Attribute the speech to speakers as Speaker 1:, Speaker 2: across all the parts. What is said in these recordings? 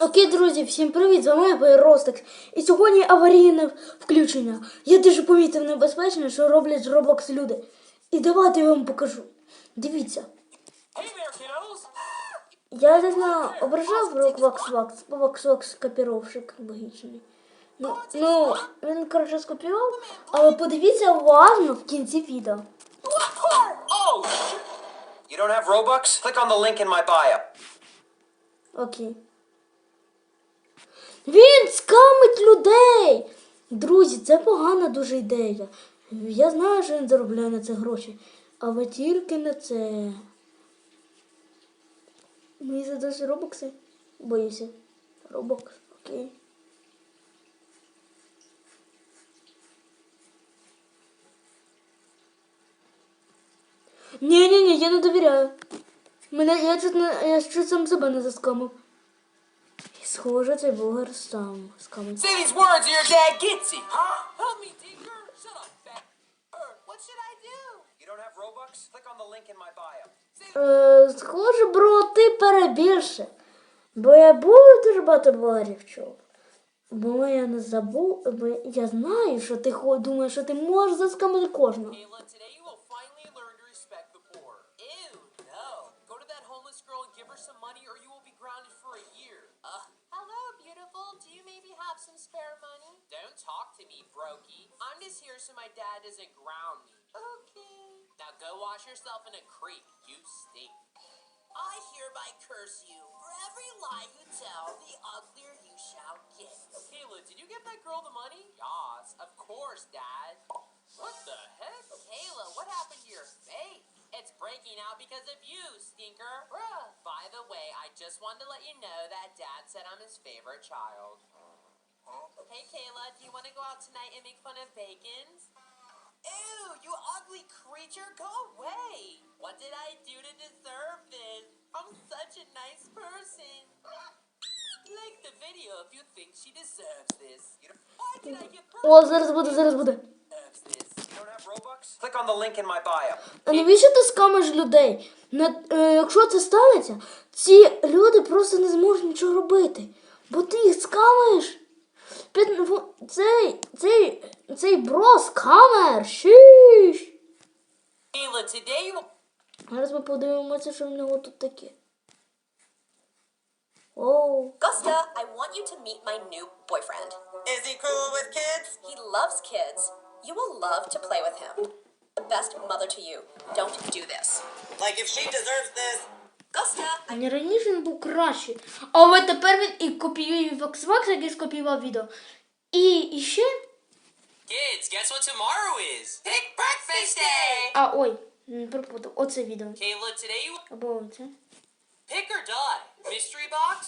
Speaker 1: Окей, друзі, всім привіт! З вами я Ростекс. І сьогодні аварійне включення. Я дуже помітив небезпечно, що роблять Roblox люди. І давайте я вам покажу. Дивіться. Я не знаю, ображав Roblox Wax копіровщик логічний. Ну, ну, він, коротше, скопіював, але подивіться уважно в кінці відео.
Speaker 2: You don't have Robux? Click on the link in my bio.
Speaker 1: Окей. Він скамить людей! Друзі, це погана дуже ідея. Я знаю, що він заробляє на це гроші, але тільки на це. Мені задасться робокси? Боюся. Робокс, окей. Ні, ні, ні, я не довіряю. Мене я чуть я чуть сам себе не заскамив. Схоже, цей блогер сам.
Speaker 2: Say these words or your dad gets you. Huh? Help me, Tinker. Shut up, fat. What should I do? You don't have Robux? Click on the link in my bio.
Speaker 1: Е, схоже, бро, ти перебільше. Бо я був дуже багато блогерів чув. Бо я не забув, бо я знаю, що ти хо- думаєш, що ти можеш заскамити кожного.
Speaker 2: Today some money or you will be grounded for a year. Ugh.
Speaker 3: Hello, beautiful. Do you maybe have some spare money?
Speaker 2: Don't talk to me, Brokey. I'm just here so my dad doesn't ground me.
Speaker 3: Okay.
Speaker 2: Now go wash yourself in a creek. You stink. I hereby curse you. For every lie you tell, the uglier you shall get. Kayla, did you get that girl the money? Yes, of course, Dad. What the heck? Kayla, what happened to your face? It's breaking out because of you, stinker. Bruh. By the way, I just wanted to let you know that Dad said I'm his favorite child. Hey, Kayla, do you want to go out tonight and make fun of Bacon's? Ew, you ugly creature, go away! What did I do to deserve this? I'm such a nice person. Like the video if you think she deserves this. You know, why did I get
Speaker 1: О, зараз буде, зараз буде.
Speaker 2: Click on the link in my bio.
Speaker 1: А навіщо ти скамиш людей? На, е, якщо це станеться, ці люди просто не зможуть нічого робити. Бо ти їх скамаєш. Під, цей, цей, цей бро скамер. Шіш.
Speaker 2: Kayla, today you
Speaker 1: Зараз ми подивимося, що в нього тут таке. Оу.
Speaker 3: Gusta, I want you to meet my new boyfriend.
Speaker 4: Is he cool with kids?
Speaker 3: He loves kids. You will love to play with him. Best mother to you. Don't do this.
Speaker 4: Like if she deserves this,
Speaker 3: Gusta, I
Speaker 1: А раніше він був кращий. Але тепер він і копіює Воксвакс, який скопіював відео. І, і ще.
Speaker 2: Kids, guess what tomorrow is? Big breakfast day!
Speaker 1: А, ой, м, пропутав. Оце відео.
Speaker 2: Kayla, today you
Speaker 1: Або оце.
Speaker 2: pick or die. Mystery box?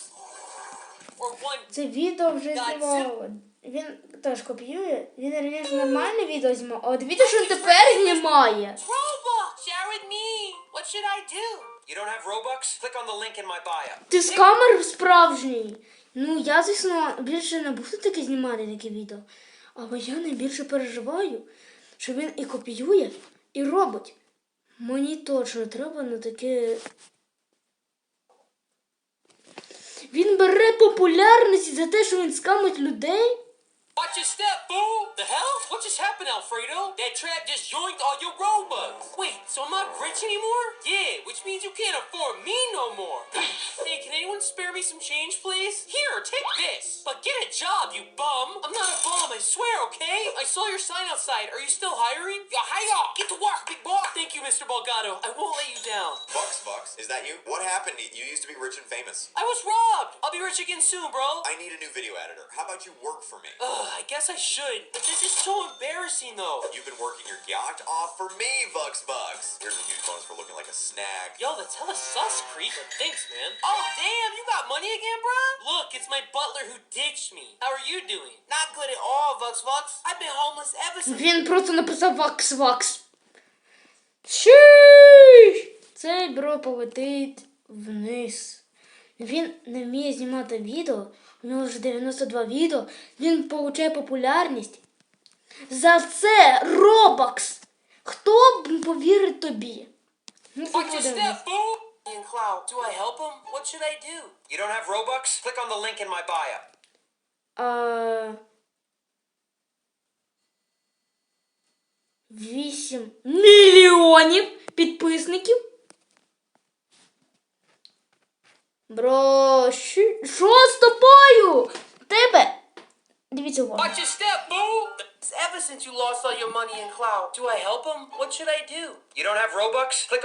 Speaker 2: Or one
Speaker 1: Це відео вже знімав. Він теж копіює. Він раніше нормальне відео знімав, а от відео, що він тепер знімає.
Speaker 2: Robux! Share with me! What should I do? You don't have Robux? Click on the link in my bio.
Speaker 1: Ти з камер справжній. Ну, я, звісно, більше не буду таке знімати таке відео. Але я найбільше переживаю, що він і копіює, і робить. Мені точно треба на таке. Він бере популярність за те, що він скамить людей.
Speaker 2: Watch your step, fool! The hell? What just happened, Alfredo? That trap just yoinked all your Robux. Wait, so I'm not rich anymore? Yeah, which means you can't afford me no more. hey, can anyone spare me some change, please? Here, take this. But get a job, you bum. I'm not a bum, I swear, okay? I saw your sign outside. Are you still hiring? Yeah, hire! Get to work, big boy! Thank you, Mr. Balgado. I won't let you down.
Speaker 5: Bucks, Bucks, is that you? What happened? You used to be rich and famous.
Speaker 2: I was robbed. I'll be rich again soon, bro.
Speaker 5: I need a new video editor. How about you work for me?
Speaker 2: Ugh, I guess I should, but this is so embarrassing, though.
Speaker 5: You've been working your yacht off for me, Bucks Bucks. Here's a huge bonus for looking like a snag.
Speaker 2: Yo, that's hella sus, creep. Thanks, man. Oh, damn, you got money again, bruh? Look, it's my butler who ditched me. How are you doing? Not good at all, Vux Vux. I've been homeless ever since.
Speaker 1: Він просто написав вакс вакс. Шиш! Цей бро полетить вниз. Він не вміє знімати відео. У нього вже 92 відео. Він получає популярність. За це Робакс. Хто б повірить тобі? Ну,
Speaker 2: Watch your
Speaker 1: подивимось.
Speaker 2: step, fool! And Cloud, do I help him? What should I do?
Speaker 5: You don't have Robux? Click on the link in my bio.
Speaker 1: А... 8 мільйонів підписників. Бро, що, що з тобою? Тебе. Дивіться уважно.
Speaker 2: Watch your step, boo! Ever since you lost all your money in Cloud, do I help him? What should I do?
Speaker 5: You don't have Robux? Click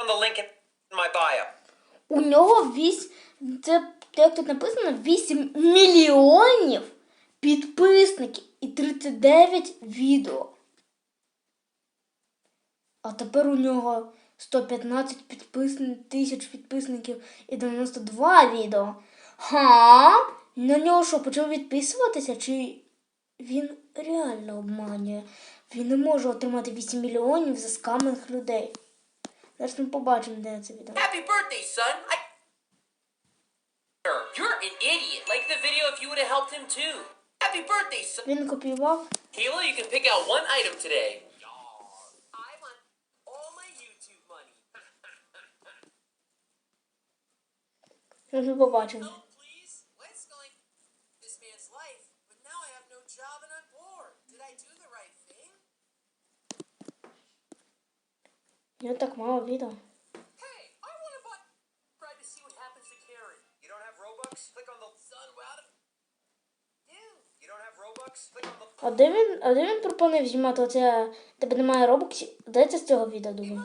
Speaker 5: on the link in my bio.
Speaker 1: У нього вісь, це як тут написано, 8 мільйонів підписників і 39 відео. А тепер у нього 115 підписн... тисяч підписників і 92 відео. Ха? На нього що, почав відписуватися? Чи він реально обманює? Він не може отримати 8 мільйонів за скаминг людей. Зараз ми побачимо, де це відео.
Speaker 2: Happy birthday, son! I. You're an idiot. Like the video if you would have helped him too. Happy birthday, son!
Speaker 1: Він копіював.
Speaker 2: Kayla, you can pick out one item today.
Speaker 5: You don't have Robux? Click on the
Speaker 1: А де він, а де він пропонує знімати? Оце тебе немає робоксів? Дайте з цього відео, думаю.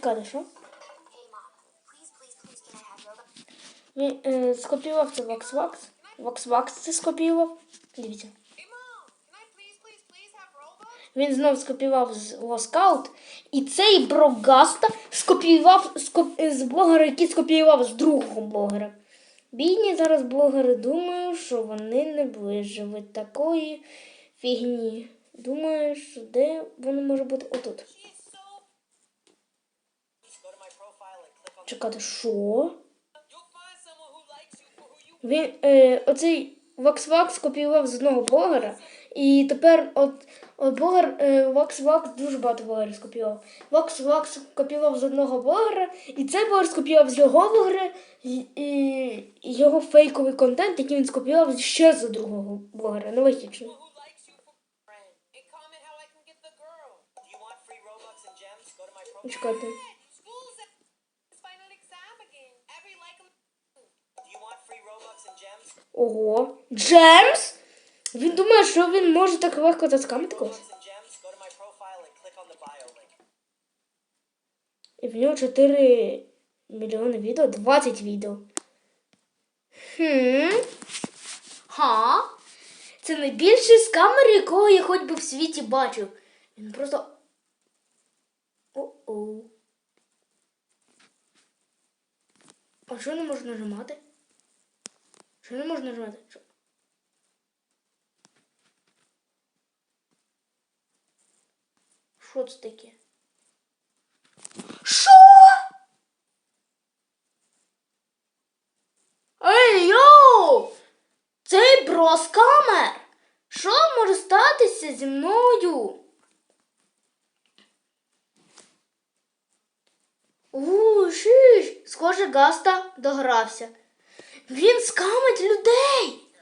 Speaker 5: Have Robux?
Speaker 1: Він е, скопіював це Ваксвакс. Ваксвакс це скопіював. Дивіться. Він знов скопіював з Лоскаут. І цей Брогаста скопіював скоп, з блогера, який скопіював з другого блогера. Бідні зараз блогери думаю, що вони не виживуть такої фігні. Думаю, що де воно може бути отут.
Speaker 2: She is so.
Speaker 4: Go to my profile and click on
Speaker 1: Чекати, що?
Speaker 2: You'll find someone who likes you for who you
Speaker 1: Він е, оцей Ваксвакс копіював з одного блогера, і тепер от, от блогер е, Ваксвакс дуже багато блогерів скопіював. Ваксвакс копіював з одного блогера, і цей блогер скопіював з його блогера і, і, його фейковий контент, який він скопіював ще з другого блогера. Нелогічно.
Speaker 2: who
Speaker 1: Ого. Джемс? Він думає, що він може так легко заскамити когось. І в нього 4 мільйони відео, 20 відео. Хм. Ха? Це найбільший скамер, якого я хоч би в світі бачив. Він просто. О-оу. А що не можна нажимати? Що не можна нажимати? Що? Що це таке? Що? Ей, йоу! Цей броскамер! Що може статися зі мною? У, шиш! Схоже, Гаста догрався. Він скамить людей!
Speaker 2: Oh.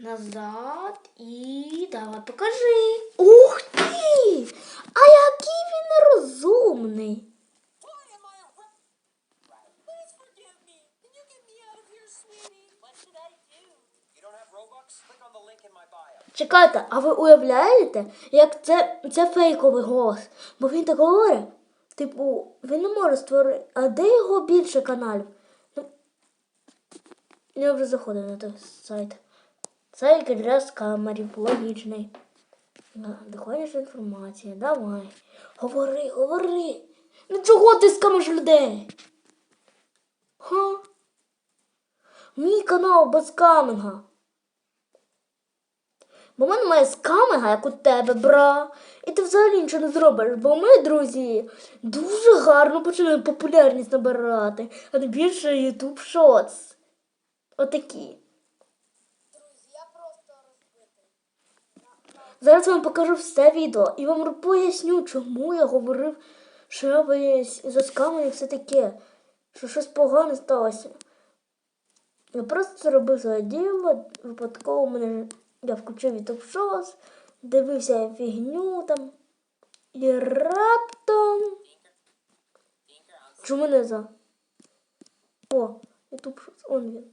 Speaker 1: Назад і давай покажи. Ух ти! А який він нерозумний.
Speaker 2: Why am I a rat? Please forgive me. Can you get me out of here, sweetie? What should I do?
Speaker 5: You don't have Robux? Click on the link in my bio.
Speaker 1: Чекайте, а ви уявляєте, як це, це фейковий голос? Бо він так говорить. Типу, він не може створити. А де його більше каналів? Ну, я вже заходив на той сайт. Сайт для скамерів, логічний. Доходиш інформація, давай. Говори, говори. Ну чого ти скамиш людей? Ха? Мій канал без камінга. Бо мене немає скамега, як у тебе, бра. І ти взагалі нічого не зробиш, бо ми, друзі, дуже гарно починаємо популярність набирати. А не більше YouTube Shorts. Отакі. Зараз вам покажу все відео і вам поясню, чому я говорив, що я боюсь за скамою і все таке, що щось погане сталося. Я просто робив за діло, випадково мене я включив YouTube Shorts, дивився фігню там. І раптом. Чому не за? О, YouTube Shorts, он він.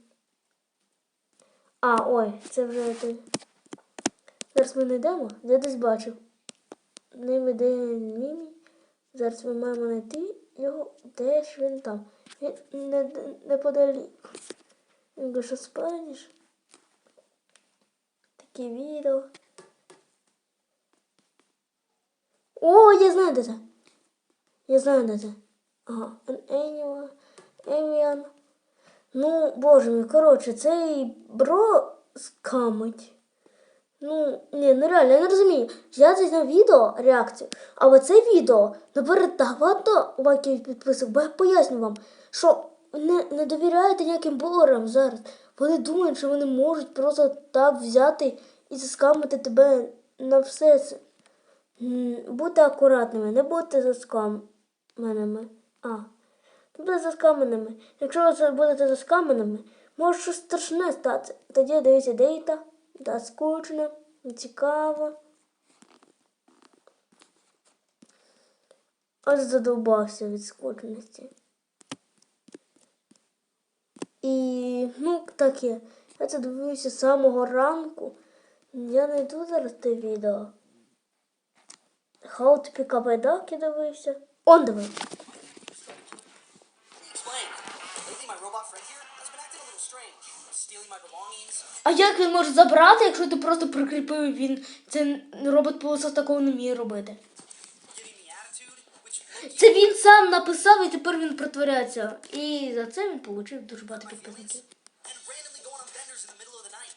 Speaker 1: А, ой, це вже той. Зараз ми знайдемо. Я десь бачив. Не веде мімі. Зараз ми маємо знайти його. Де ж він там? Він не, неподалік. Він каже, що Такі відео. О, я знаю, де це. Я знаю, це. Ага. An annual, Ну, боже мій, коротше, цей бро скамить. Ну, ні, нереально, я не розумію. Я зняв відео, реакцію, але це відео набере так багато лайків підписок, бо я поясню вам, що не, не довіряйте ніяким блогерам зараз. Вони думають, що вони можуть просто так взяти і заскамити тебе на все це. Будьте акуратними, не будьте заскамленими. А, будьте заскамленими. Якщо ви будете заскамленими, може щось страшне стати. Тоді дивіться дейта. Да, скучно, цікаво. Аж задовбався від скучності. І, ну, таке. Я це дивився з самого ранку. Я знайду зараз те відео. Duck я дивився. Он дивився.
Speaker 4: Belongings.
Speaker 1: А як він може забрати, якщо ти просто прикріпив він? Це робот пилосос такого не вміє робити. Це він сам написав і тепер він притворяється. І за це він отримав дуже багато підписників.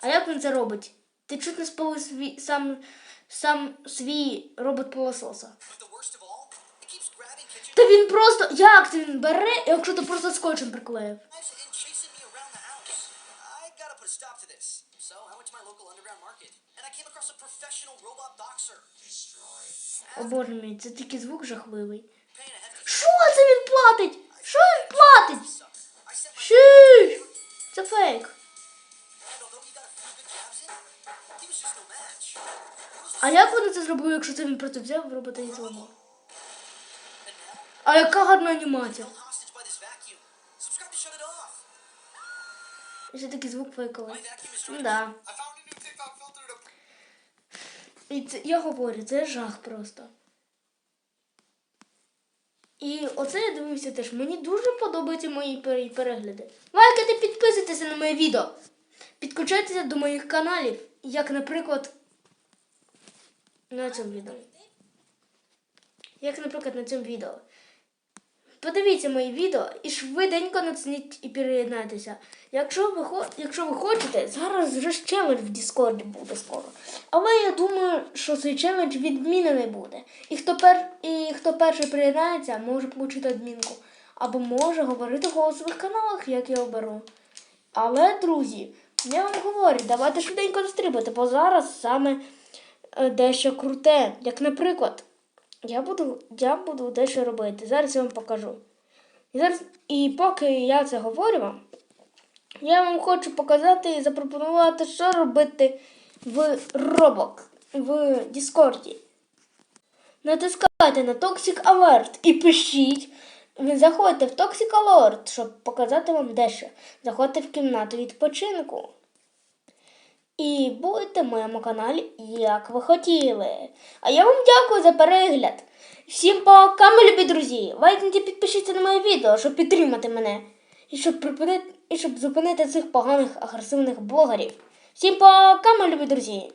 Speaker 1: А як він це робить? Ти чуть не спалив свій сам, сам свій робот пилососа. Та він просто. Як він бере, якщо ти просто скотчем приклеїв? О боже мій, це тільки звук жахливий. Що це він платить? Що він платить? Шиш! Це фейк. А як вони це зробили, якщо це він просто взяв робота і зламав? А яка гарна анімація. І ще такий звук фейковий. Ну да. І це, я говорю, це жах просто. І оце я дивився теж. Мені дуже подобаються мої перегляди. Лайкайте, підписуйтеся на моє відео. Підключайтеся до моїх каналів, як, наприклад, на цьому відео. Як, наприклад, на цьому відео. Подивіться мої відео і швиденько націніть і переєднайтеся. Якщо ви, якщо ви хочете, зараз вже ж челендж в Діскорді буде скоро. Але я думаю, що цей челендж відмінений буде. І хто, пер... і хто перший приєднається, може отримати адмінку. Або може говорити в голосових каналах, як я оберу. Але, друзі, я вам говорю, давайте швиденько застрибати, бо зараз саме е, дещо круте. Як, наприклад, я буду, я буду дещо робити. Зараз я вам покажу. І, зараз, і поки я це говорю вам, я вам хочу показати і запропонувати, що робити в Roblox, в Діскорді. Натискайте на Toxic Alert і пишіть. Ви заходите в Toxic Alert, щоб показати вам дещо. Заходьте в кімнату відпочинку. І будете в моєму каналі, як ви хотіли. А я вам дякую за перегляд. Всім пока, мої любі друзі! Лайкніть і підпишіться на моє відео, щоб підтримати мене. І щоб припинити, і щоб зупинити цих поганих агресивних блогерів. Всім пока, мої любі друзі!